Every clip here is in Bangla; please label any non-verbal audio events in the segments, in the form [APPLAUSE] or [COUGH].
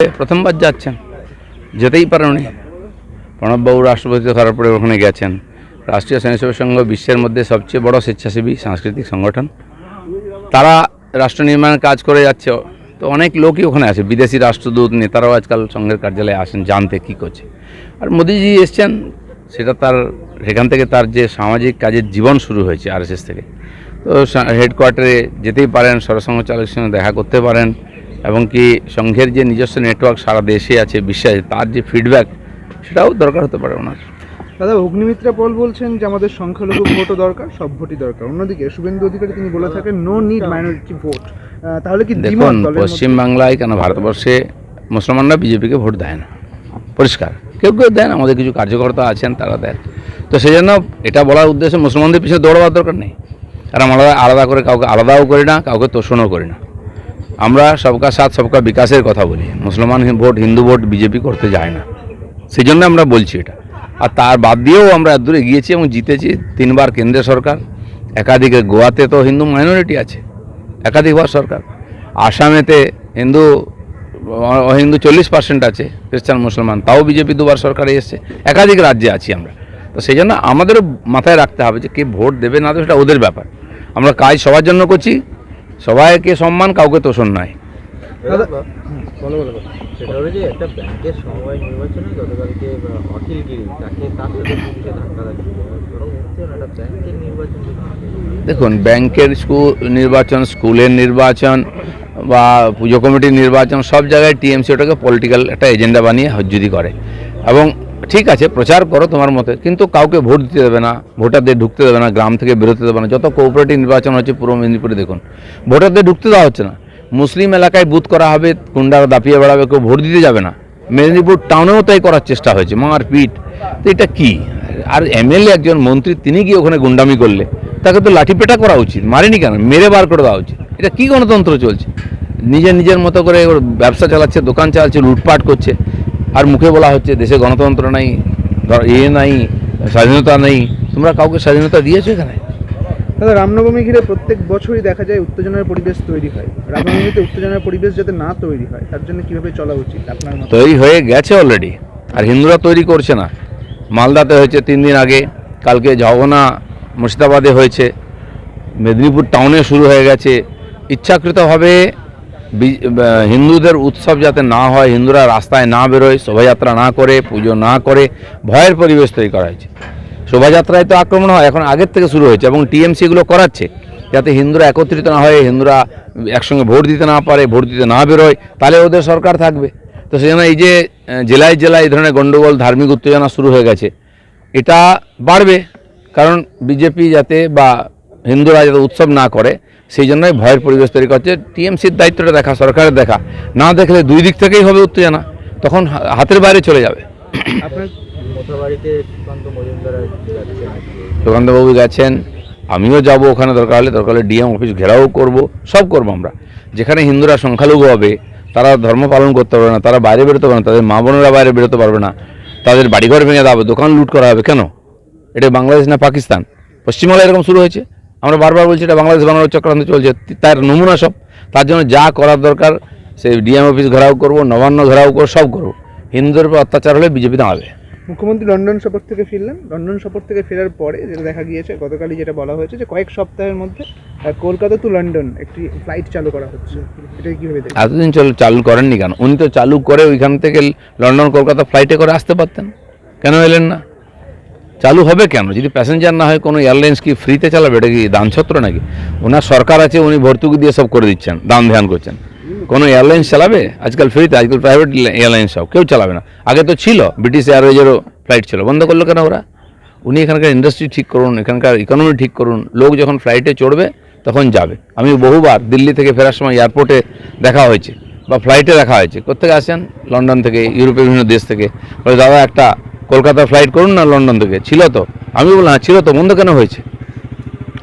প্রথমবার যাচ্ছেন। যেতেই পারেন প্রণববাবু রাষ্ট্রপতি করার পরে ওখানে গেছেন। রাষ্ট্রীয় স্বয়ংসেবক সংঘ বিশ্বের মধ্যে সবচেয়ে বড় স্বেচ্ছাসেবী সাংস্কৃতিক সংগঠন। তারা রাষ্ট্র নির্মাণের কাজ করে যাচ্ছে। তো অনেক লোকই ওখানে আছে। বিদেশি রাষ্ট্রদূত, নেতারাও আজকাল সংঘের কার্যালয়ে আসেন, জানতে কী করছে। আর মোদিজি এসছেন, সেটা তার, সেখান থেকে তার যে সামাজিক কাজের জীবন শুরু হয়েছে আরএসএস থেকে। তো হেডকোয়ার্টারে যেতেই পারেন, সরসংঘ চালকের সঙ্গে দেখা করতে পারেন। এবং কি সংঘের যে নিজস্ব নেটওয়ার্ক সারা দেশে আছে বিশ্বে আছে তার যে ফিডব্যাক সেটাও দরকার হতে পারে ওনার। দাদা অগ্নিমিত্রা পল বলছেন যে আমাদের সংখ্যালঘু ভোটও দরকার সব ভোটই দরকার। অন্যদিকে শুভেন্দু অধিকারী তিনি বলে থাকেন নো নিড মাইনরিটি ভোট তাহলে কি দেখুন পশ্চিমবাংলায় কেন ভারতবর্ষে মুসলমানরা বিজেপিকে ভোট দেয় না? পরিষ্কার। কেউ কেউ দেন আমাদের কিছু কার্যকর্তা আছেন তারা দেন। তো সেই জন্য এটা বলার উদ্দেশ্যে মুসলমানদের পিছনে দৌড়াবার দরকার নেই। আর আমরা আলাদা করে কাউকে আলাদাও করি না কাউকে তোষণও করি না। আমরা সবকা সাথ, সবকা বিকাশের কথা বলি। মুসলমান ভোট, হিন্দু ভোট, বিজেপি করতে যায় না। সেই জন্য আমরা বলছি এটা। আর তার বাদ দিয়েও আমরা এত দূরে গিয়েছি এবং জিতেছি তিনবার কেন্দ্রীয় সরকার। একাধিক গোয়াতে তো হিন্দু মাইনরিটি আছে। একাধিকবার সরকার। আসামেতে হিন্দু হিন্দু চল্লিশ পার্সেন্ট আছে, খ্রিস্টান, মুসলমান, তাও বিজেপি দুবার সরকারে এসছে। একাধিক রাজ্যে আছি আমরা। তো সেই জন্য আমাদেরও মাথায় রাখতে হবে যে কে ভোট দেবে না দেবে সেটা ওদের ব্যাপার। আমরা কাজ সবার জন্য করছি। সবাইকে সম্মান কাউকে তোষণ নয় দাদা বলো বলো বলো। সেটা হলো যে একটা ব্যাংকের সমবায় নির্বাচনে গতকালকে অখিল গিরি তাকে তার সাথে পুলিশে ধাক্কা লাগছে ধরো হচ্ছে না একটা ব্যাংকের নির্বাচন যদি। দেখুন ব্যাংকের স্কুল নির্বাচন স্কুলের নির্বাচন বা পুজো কমিটির নির্বাচন সব জায়গায় টিএমসি ওটাকে পলিটিক্যাল একটা এজেন্ডা বানিয়ে হজ্জুদি করে এবং ঠিক আছে, প্রচার করো তোমার মতে, কিন্তু কাউকে ভোট দিতে দেবে না, ভোটারদের ঢুকতে দেবে না, গ্রাম থেকে বেরোতে দেবে না, যত কোঅপারেটিভ নির্বাচন হচ্ছে পূর্ব মেদিনীপুরে দেখুন, ভোটারদের ঢুকতে দেওয়া হচ্ছে না। মুসলিম এলাকায় বুথ করা হবে, কুন্ডারা দাপিয়ে বেড়াবে, কেউ ভোট দিতে যাবে না। মেদিনীপুর টাউনেও তাই করার চেষ্টা হয়েছে মারপিট তো এটা কি? আর এমএলএ একজন মন্ত্রী, তিনি কি ওখানে গুন্ডামি করলে, তাকে তো লাঠিপেটা করা উচিত, মারেনি কেন? মেরে বার করে দেওয়া উচিত। এটা কি গণতন্ত্র চলছে? নিজের নিজের মতো করে ব্যবসা চালাচ্ছে, দোকান চালাচ্ছে, লুটপাট করছে। আর মুখে বলা হচ্ছে দেশে গণতন্ত্র নাই ইয়ে নাই স্বাধীনতা নেই। তোমরা কাউকে স্বাধীনতা দিয়েছ এখানে? দাদা রামনবমী ঘিরে প্রত্যেক বছরই দেখা যায় উত্তেজনার পরিবেশ তৈরি হয়। রামনবমীতে উত্তেজনার পরিবেশ যাতে না তৈরি হয় তার জন্য কীভাবে চলা উচিত আপনার তৈরি হয়ে গেছে অলরেডি আর হিন্দুরা তৈরি করছে না। মালদাতে হয়েছে তিন দিন আগে কালকে ঝগনা মুর্শিদাবাদে হয়েছে মেদিনীপুর টাউনে শুরু হয়ে গেছে। ইচ্ছাকৃতভাবে হিন্দুদের উৎসব যাতে না হয়, হিন্দুরা রাস্তায় না বেরোয়, শোভাযাত্রা না করে, পুজো না করে, ভয়ের পরিবেশ তৈরি করা হয়েছে। শোভাযাত্রায় তো আক্রমণ হয়, এখন আগের থেকে শুরু হয়েছে এবং টিএমসি এগুলো করাচ্ছে যাতে হিন্দুরা একত্রিত না হয়, হিন্দুরা একসঙ্গে ভোট দিতে না পারে, ভোট দিতে না বেরোয়, তাহলে ওদের সরকার থাকবে। তো সেজন্য এই যে জেলায় জেলায় এই ধরনের গণ্ডগোল, ধার্মিক উত্তেজনা শুরু হয়ে গেছে, এটা বাড়বে। কারণ বিজেপি যাতে বা হিন্দুরা যাতে উৎসব না করে সেই জন্যই ভয়ের পরিবেশ তৈরি করছে। টিএমসির দায়িত্বটা দেখা সরকারের দেখা। না দেখলে দুই দিক থেকেই হবে উত্তেজনা। তখন হাতের বাইরে চলে যাবে। সুকান্তবাবু গেছেন আমিও যাব ওখানে দরকার হলে দরকার হলে ডিএম অফিস ঘেরাও করব সব করব আমরা। যেখানে হিন্দুরা সংখ্যালঘু হবে তারা ধর্ম পালন করতে পারবে না তারা বাইরে বেরোতে পারবে না তাদের মা বোনেরা বাইরে বেরোতে পারবে না তাদের বাড়িঘর ভেঙে দেওয়া হবে দোকান লুট করা হবে কেন? এটা বাংলাদেশ না পাকিস্তান? পশ্চিমবাংলায় এরকম শুরু হয়েছে। আমরা বারবার বলছি এটা বাংলাদেশ বানানোর চক্রান্ত চলছে তার নমুনা সব। তার জন্য যা করার দরকার সেই ডিএম অফিস ঘেরাও করব নবান্ন ঘেরাও করব সব করব। হিন্দুদের উপর অত্যাচার হলে বিজেপি দাঁড়াবে। মুখ্যমন্ত্রী লন্ডন সফর থেকে ফিরলেন। লন্ডন সফর থেকে ফেরার পরে যেটা দেখা গিয়েছে গতকালই যেটা বলা হয়েছে যে কয়েক সপ্তাহের মধ্যে কলকাতা টু লন্ডন একটি ফ্লাইট চালু করা হচ্ছে। এটা কীভাবে এতদিন চল চালু করেননি কেন? উনি তো চালু করে ওইখান থেকে লন্ডন কলকাতা ফ্লাইটে করে আসতে পারতেন। কেন এলেন না? চালু হবে কেন? যদি প্যাসেঞ্জার না হয়, কোনো এয়ারলাইন্স কি ফ্রিতে চালাবে? এটা কি দানছত্র নাকি? ওনার সরকার আছে, উনি ভর্তুকি দিয়ে সব করে দিচ্ছেন, দান ধ্যান করছেন। কোনো এয়ারলাইন্স চালাবে? আজকাল ফ্রিতে আজকাল প্রাইভেট এয়ারলাইন্স সব, কেউ চালাবে না। আগে তো ছিল ব্রিটিশ এয়ারওয়েজেরও ফ্লাইট ছিল। বন্ধ করল কেন ওরা? উনি এখানকার ইন্ডাস্ট্রি ঠিক করুন, এখানকার ইকোনমি ঠিক করুন। লোক যখন ফ্লাইটে চড়বে, তখন যাবে। আমি বহুবার দিল্লি থেকে ফেরার সময় এয়ারপোর্টে দেখা হয়েছে, বা ফ্লাইটে দেখা হয়েছে। কোথেকে আসেন? লন্ডন থেকে, ইউরোপের বিভিন্ন দেশ থেকে। বলে, দাদা, একটা কলকাতা ফ্লাইট করুন না লন্ডন থেকে। ছিল তো। আমি বললাম হ্যাঁ ছিল তো। বন্ধ কেন হয়েছে?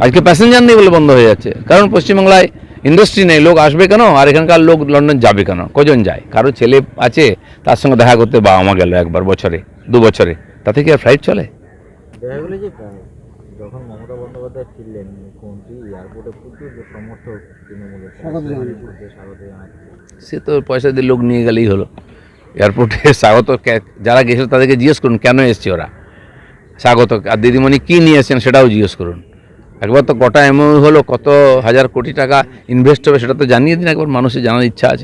আজকে প্যাসেঞ্জার নেই বলে বন্ধ হয়ে যাচ্ছে। কারণ পশ্চিমবাংলায় ইন্ডাস্ট্রি নেই। লোক আসবে কেন? আর এখানকার লোক লন্ডন যাবে কেন? কজন যায়? কারও ছেলে আছে তার সঙ্গে দেখা করতে বাবা মা গেল একবার বছরে দু বছরে। তাতে কি আর ফ্লাইট চলে? যে যখন মমতা বন্দ্যোপাধ্যায় ফিরলেন মুখ্যমন্ত্রী এয়ারপোর্টে প্রচুর সমর্থক তৃণমূলের সে তো পয়সা দিয়ে লোক নিয়ে গেলেই হলো। এয়ারপোর্টে [LAUGHS] স্বাগত যারা গেছিল তাদেরকে জিজ্ঞেস করুন, কেন এসছে ওরা? স্বাগত, আর দিদিমণি কী নিয়ে এসছেন সেটাও জিজ্ঞেস করুন। একবার তো কটা এমন হলো, কত হাজার কোটি টাকা ইনভেস্ট হবে সেটা তো জানিয়ে দিন, একবার মানুষের জানার ইচ্ছা আছে।